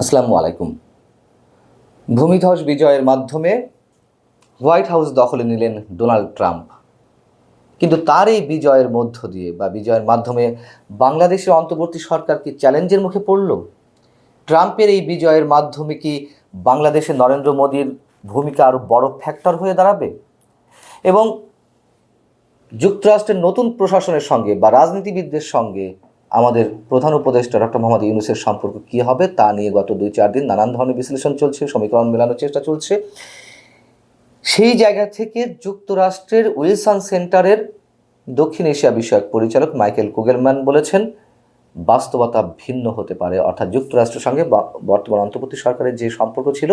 আসসালামু আলাইকুম। ভূমিধস বিজয়ের মাধ্যমে হোয়াইট হাউস দখলে নিলেন ডোনাল্ড ট্রাম্প। কিন্তু তার এই বিজয়ের মধ্য দিয়ে বা বিজয়ের মাধ্যমে বাংলাদেশের অন্তর্বর্তী সরকার কি চ্যালেঞ্জের মুখে পড়ল? ট্রাম্পের এই বিজয়ের মাধ্যমে কি বাংলাদেশে নরেন্দ্র মোদীর ভূমিকা আরও বড় ফ্যাক্টর হয়ে দাঁড়াবে? এবং যুক্তরাষ্ট্রের নতুন প্রশাসনের সঙ্গে বা রাজনীতিবিদদের সঙ্গে আমাদের প্রধান উপদেষ্টা ডক্টর মোহাম্মদ ইউনুসের সম্পর্ক কী হবে তা নিয়ে গত দুই চার দিন নানান ধরনের বিশ্লেষণ চলছে, সমীকরণ মেলানোর চেষ্টা চলছে। সেই জায়গা থেকে যুক্তরাষ্ট্রের উইলসন সেন্টারের দক্ষিণ এশিয়া বিষয়ক পরিচালক মাইকেল কুগেলম্যান বলেছেন, বাস্তবতা ভিন্ন হতে পারে। অর্থাৎ যুক্তরাষ্ট্রের সঙ্গে বর্তমান অন্তর্বর্তী সরকারের যে সম্পর্ক ছিল,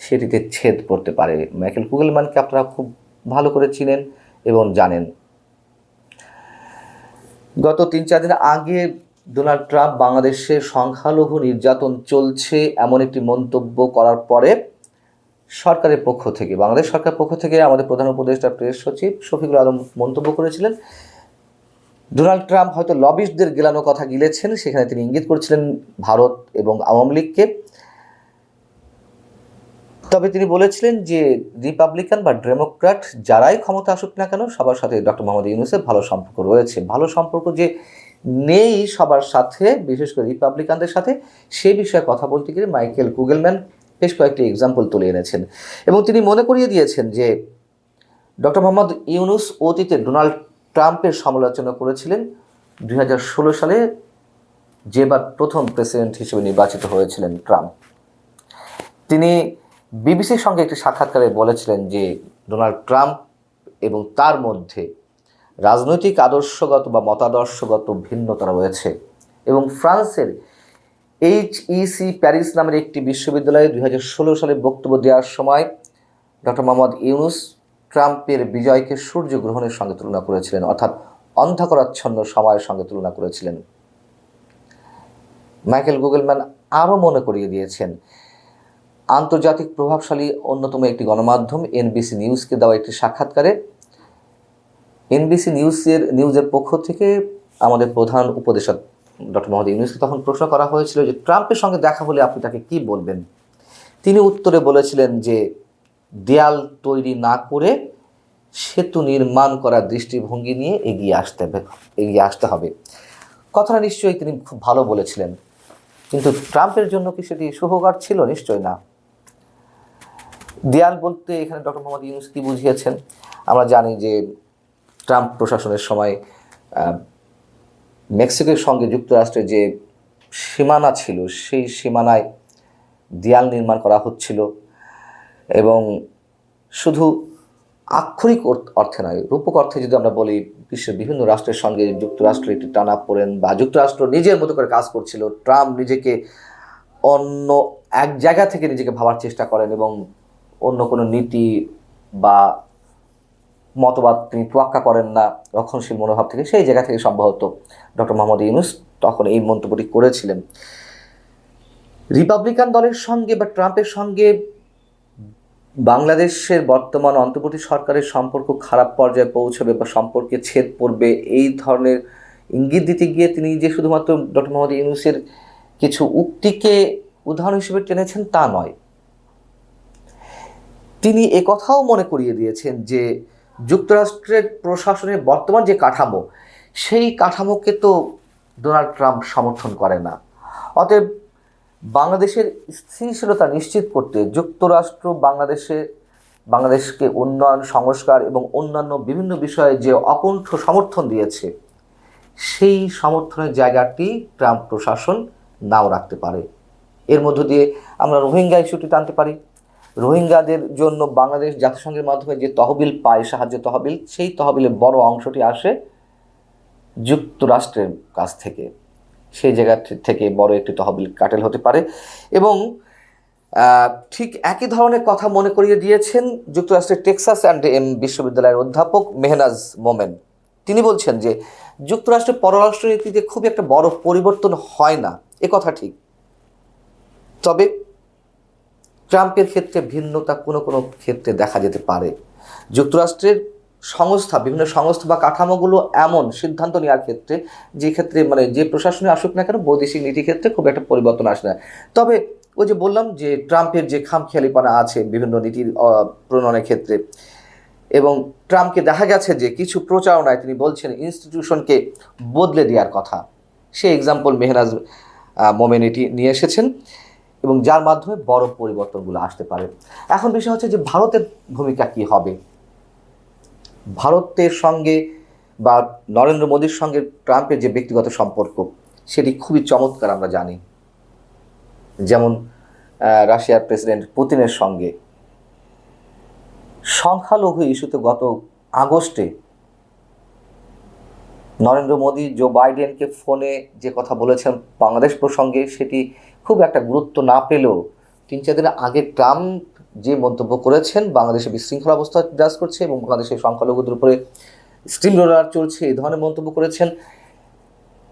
সেটিতে ছেদ পড়তে পারে। মাইকেল কুগেলম্যানকে আপনারা খুব ভালো করে চিনেন এবং জানেন। গত তিন চার দিন আগে ডোনাল্ড ট্রাম্প বাংলাদেশে সংখ্যালঘু নির্যাতন চলছে এমন একটি মন্তব্য করার পরে সরকারের পক্ষ থেকে, বাংলাদেশ সরকার পক্ষ থেকে আমাদের প্রধান উপদেষ্টা, প্রেস সচিব শফিকুল আলম মন্তব্য করেছিলেন। ডোনাল্ড ট্রাম্প হয়তো লবিস্টদের গেলানো কথা গিলেছেন, সেখানে তিনি ইঙ্গিত করেছিলেন ভারত এবং আওয়ামী লীগকে। তবে তিনি বলেছিলেন যে রিপাবলিকান বা ডেমোক্র্যাট যারাই ক্ষমতা আসুক না কেন, সবার সাথে ডক্টর মোহাম্মদ ইউনুসের ভালো সম্পর্ক রয়েছে। ভালো সম্পর্ক যে নেই সবার সাথে, বিশেষ করে রিপাবলিকানদের সাথে, সে বিষয়ে কথা বলতে গিয়ে মাইকেল কুগেলম্যান বেশ কয়েকটি এক্সাম্পল তুলে এনেছেন। এবং তিনি মনে করিয়ে দিয়েছেন যে ডক্টর মোহাম্মদ ইউনুস অতীতে ডোনাল্ড ট্রাম্পের সমালোচনা করেছিলেন। দু হাজার ষোলো সালে যেবার প্রথম প্রেসিডেন্ট হিসেবে নির্বাচিত হয়েছিলেন ট্রাম্প। তিনি বিবিসির সঙ্গে একটি সাক্ষাৎকারে বলেছিলেন যে ডোনাল্ড ট্রাম্প এবং তার মধ্যে রাজনৈতিক আদর্শগত বা মতাদর্শগত ভিন্নতা রয়েছে এবং ফ্রান্সের এইচইসি প্যারিস নামের একটি বিশ্ববিদ্যালয়ে দুই সালে বক্তব্য দেওয়ার সময় ডক্টর মোহাম্মদ ইউনুস ট্রাম্পের বিজয়কে সূর্যগ্রহণের সঙ্গে তুলনা করেছিলেন, অর্থাৎ অন্ধকারাচ্ছন্ন সময়ের সঙ্গে তুলনা করেছিলেন। মাইকেল গুগলম্যান আরও মনে করিয়ে দিয়েছেন আন্তর্জাতিক প্রভাবশালী অন্যতম একটি গণমাধ্যম এনবিসি নিউজকে দেওয়া একটি সাক্ষাৎকারে এনবিসি নিউজের নিউজের পক্ষ থেকে আমাদের প্রধান উপদেষ্টা ডক্টর মোহাম্মদ ইউনুসকে তখন প্রশ্ন করা হয়েছিল যে ট্রাম্পের সঙ্গে দেখা হলে আপনি তাকে কি বলবেন? তিনি উত্তরে বলেছিলেন যে দেয়াল তৈরি না করে সেতু নির্মাণ করার দৃষ্টিভঙ্গি নিয়ে এগিয়ে আসতে হবে, এগিয়ে আসতে হবে। কথাটা নিশ্চয়ই তিনি খুব ভালো বলেছিলেন। কিন্তু ট্রাম্পের জন্য কি সেটি সুখকর ছিল? নিশ্চয় না। দেয়াল বলতে এখানে ডক্টর মোহাম্মদ ইউনুস কি বুঝিয়েছেন? আমরা জানি যে ট্রাম্প প্রশাসনের সময় মেক্সিকোর সঙ্গে যুক্তরাষ্ট্রের যে সীমানা ছিল, সেই সীমানায় দেয়াল নির্মাণ করা হচ্ছিল এবং শুধু আক্ষরিক অর্থ- নয়, রূপক অর্থে যদি আমরা বলি, বিশ্বের বিভিন্ন রাষ্ট্রের সঙ্গে যুক্তরাষ্ট্র একটি টানা পড়েন বা যুক্তরাষ্ট্র নিজের মতো করে কাজ করছিল, ট্রাম্প নিজেকে অন্য এক জায়গা থেকে নিজেকে ভাবার চেষ্টা করেন এবং অন্য কোনো নীতি বা মতবাদ তিনি তোয়াক্কা করেন না, রক্ষণশীল মনোভাব থেকে, সেই জায়গা থেকে সম্ভবত ডক্টর মোহাম্মদ ইউনুস তখন এই মন্তব্যটি করেছিলেন। রিপাবলিকান দলের সঙ্গে বা ট্রাম্পের সঙ্গে বাংলাদেশের বর্তমান অন্তর্বর্তী সরকারের সম্পর্ক খারাপ পর্যায়ে পৌঁছবে বা সম্পর্কে ছেদ পড়বে, এই ধরনের ইঙ্গিত দিতে গিয়ে তিনি যে শুধুমাত্র ডক্টর মোহাম্মদ ইউনুসের কিছু উক্তিকে উদাহরণ হিসেবে টেনেছেন তা নয়। তিনি একথাও মনে করিয়ে দিয়েছেন যে যুক্তরাষ্ট্রের প্রশাসনের বর্তমান যে কাঠামো, সেই কাঠামোকে তো ডোনাল্ড ট্রাম্প সমর্থন করে না। অতএব বাংলাদেশের স্থিতিশীলতা নিশ্চিত করতে যুক্তরাষ্ট্র বাংলাদেশে, বাংলাদেশকে উন্নয়ন, সংস্কার এবং অন্যান্য বিভিন্ন বিষয়ে যে অকুণ্ঠ সমর্থন দিয়েছে, সেই সমর্থনের জায়গাটি ট্রাম্প প্রশাসন নাও রাখতে পারে। এর মধ্য দিয়ে আমরা রোহিঙ্গা ইস্যুটি টানতে পারি। রোহিঙ্গাদের জন্য বাংলাদেশ জাতিসংঘের মাধ্যমে যে তহবিল পায় সাহায্য তহবিল, সেই তহবিলের বড় অংশটি আসে যুক্তরাষ্ট্রের কাছ থেকে। সেই জায়গা থেকে বড় একটি তহবিল কাটেল হতে পারে এবং ঠিক একই ধরনের কথা মনে করিয়ে দিয়েছেন যুক্তরাষ্ট্রের টেক্সাস অ্যান্ড এম বিশ্ববিদ্যালয়ের অধ্যাপক মেহনাজ মোমেন। তিনি বলছেন যে, যুক্তরাষ্ট্রের পররাষ্ট্রনীতিতে খুব একটা বড় পরিবর্তন হয় না। এ কথা ঠিক। তবে ট্রাম্পের ক্ষেত্রে ভিন্নতা কোনো কোনো ক্ষেত্রে দেখা যেতে পারে। যুক্তরাষ্ট্রের সংস্থা বিভিন্ন সংস্থা বা কাঠামোগুলো এমন সিদ্ধান্ত নেওয়ার ক্ষেত্রে যে ক্ষেত্রে মানে যে প্রশাসনে আসুক না কেন বৈদেশিক নীতি ক্ষেত্রে খুব একটা পরিবর্তন আসে না। তবে ওই যে বললাম যে ট্রাম্পের যে খামখেয়ালিপনা আছে বিভিন্ন নীতির প্রণয়নের ক্ষেত্রে এবং ট্রাম্পকে দেখা গেছে যে কিছু প্রচারণায় তিনি বলছেন ইনস্টিটিউশনকে বদলে দেওয়ার কথা। সে এক্সাম্পল মেহরাজ আহ, মোমেনিটি নিয়ে এসেছেন। এবং যার মাধ্যমে বড় পরিবর্তনগুলো আসতে পারে। এখন বিষয় হচ্ছে যে ভারতের ভূমিকা কি হবে? ভারতের সঙ্গে বা নরেন্দ্র মোদীর সঙ্গে ট্রাম্পের যে ব্যক্তিগত সম্পর্ক, সেটি খুবই চমৎকার আমরা জানি। যেমন রাশিয়ার প্রেসিডেন্ট পুতিনের সঙ্গে। সংখ্যালঘু ইস্যুতে গত আগস্টে নরেন্দ্র মোদী জো বাইডেনকে ফোনে যে কথা বলেছেন বাংলাদেশ প্রসঙ্গে সেটি খুব একটা গুরুত্ব না পেলেও তিন চার দিন আগে ট্রাম্প যে মন্তব্য করেছেন, বাংলাদেশে বিশৃঙ্খলা অবস্থা বিরাজ করছে এবং বাংলাদেশের সংখ্যালঘুদের উপরে স্টিম রোলার চলছে, এই ধরনের মন্তব্য করেছেন।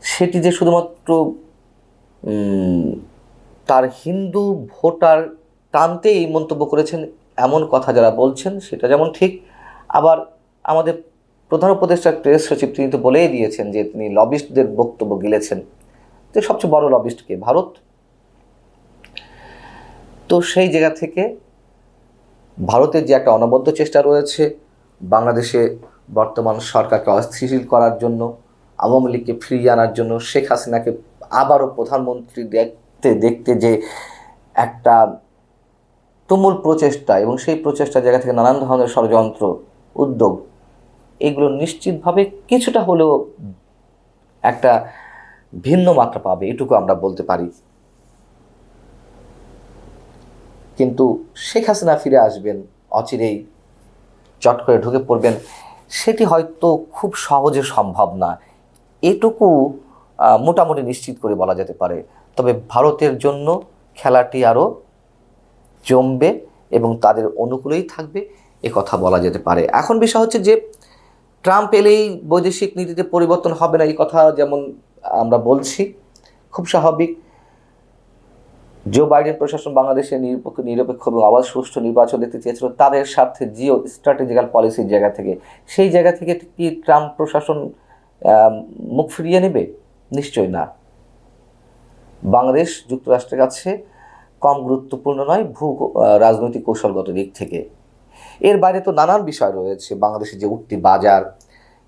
সেটি যে শুধুমাত্র তার হিন্দু ভোটার টানতে এই মন্তব্য করেছেন, এমন কথা যারা বলছেন সেটা যেমন ঠিক, আবার আমাদের প্রধান উপদেষ্টা প্রেস সচিব তিনি তো বলেই দিয়েছেন যে তিনি লবিস্টদের বক্তব্য গিলেছেন তো সবচেয়ে বড় লবিস্টকে ভারত। তো সেই জায়গা থেকে ভারতের যে একটা অনবদ্য চেষ্টা রয়েছে বাংলাদেশে বর্তমান সরকারকে অস্থিতিশীল করার জন্য, আওয়ামী লীগকে ফিরিয়ে আনার জন্য, শেখ হাসিনাকে আবারও প্রধানমন্ত্রী দেখতে দেখতে যে একটা তুমুল প্রচেষ্টা এবং সেই প্রচেষ্টার জায়গা থেকে নানান ধরনের ষড়যন্ত্র, উদ্যোগ এগুলো নিশ্চিতভাবে কিছুটা হলেও একটা ভিন্ন মাত্রা পাবে, এটুকু আমরা বলতে পারি। কিন্তু শেখ হাসিনা ফিরে আসবেন, অচিরেই চট করে ঢুকে পড়বেন, সেটি হয়তো খুব সহজে সম্ভব না। এটুকু মোটামুটি নিশ্চিত করে বলা যেতে পারে। তবে ভারতের জন্য খেলাটি আরও জমবে এবং তাদের অনুকূলেই থাকবে, এ কথা বলা যেতে পারে। এখন বিষয় হচ্ছে যে ট্রাম্প এলেই বৈদেশিক নীতিতে পরিবর্তন হবে না, এই কথা যেমন আমরা বলছি, খুব স্বাভাবিক। জো বাইডেন প্রশাসন বাংলাদেশের নিরপেক্ষ নিরপেক্ষ এবং আবার সুষ্ঠু নির্বাচন দেখতে চেয়েছিল, তাদের স্বার্থে জিও স্ট্র্যাটেজিক্যাল পলিসির জায়গা থেকে। সেই জায়গা থেকে কি ট্রাম্প প্রশাসন মুখ ফিরিয়ে নেবে? নিশ্চয় না। বাংলাদেশ যুক্তরাষ্ট্রের কাছে কম গুরুত্বপূর্ণ নয়, ভূ রাজনৈতিক কৌশলগত দিক থেকে। এর বাইরে তো নানান বিষয় রয়েছে। বাংলাদেশের যে উঠতি বাজার,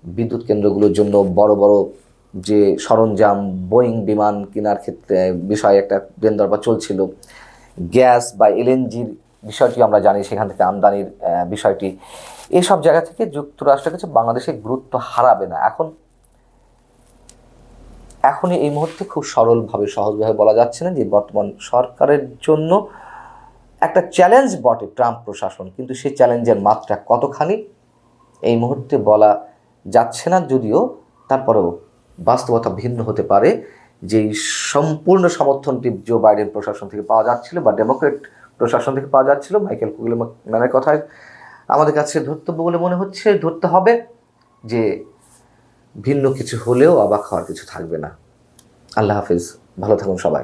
বিদ্যুৎ কেন্দ্রগুলোর জন্য বড় বড় যে সরঞ্জাম, বোয়িং বিমান কেনার ক্ষেত্রে বিষয়ে একটা বেন্দরবা চলছিল। গ্যাস বা এলএনজির বিষয়টি আমরা জানি, সেখান থেকে আমদানির বিষয়টি। এসব জায়গা থেকে যুক্তরাষ্ট্রের কাছে বাংলাদেশের গুরুত্ব হারাবে না। এখন, এখনই এই মুহূর্তে খুব সরলভাবে, সহজভাবে বলা যাচ্ছে না যে বর্তমান সরকারের জন্য একটা চ্যালেঞ্জ বটে ট্রাম্প প্রশাসন, কিন্তু সেই চ্যালেঞ্জের মাত্রা কতখানি? এই মুহূর্তে বলা যাচ্ছে না, যদিও তারপরেও বাস্তবতা ভিন্ন হতে পারে। যে এই সম্পূর্ণ সমর্থনটি জো বাইডেন প্রশাসন থেকে পাওয়া যাচ্ছিল বা ডেমোক্রেট প্রশাসন থেকে পাওয়া যাচ্ছিল মাইকেল কুগলেম্যানের কথায় আমাদের কাছে ধর্তব্য বলে মনে হচ্ছে, ধরতে হবে যে ভিন্ন কিছু হলেও অবাক হওয়ার কিছু থাকবে না। আল্লাহ হাফিজ, ভালো থাকুন সবাই।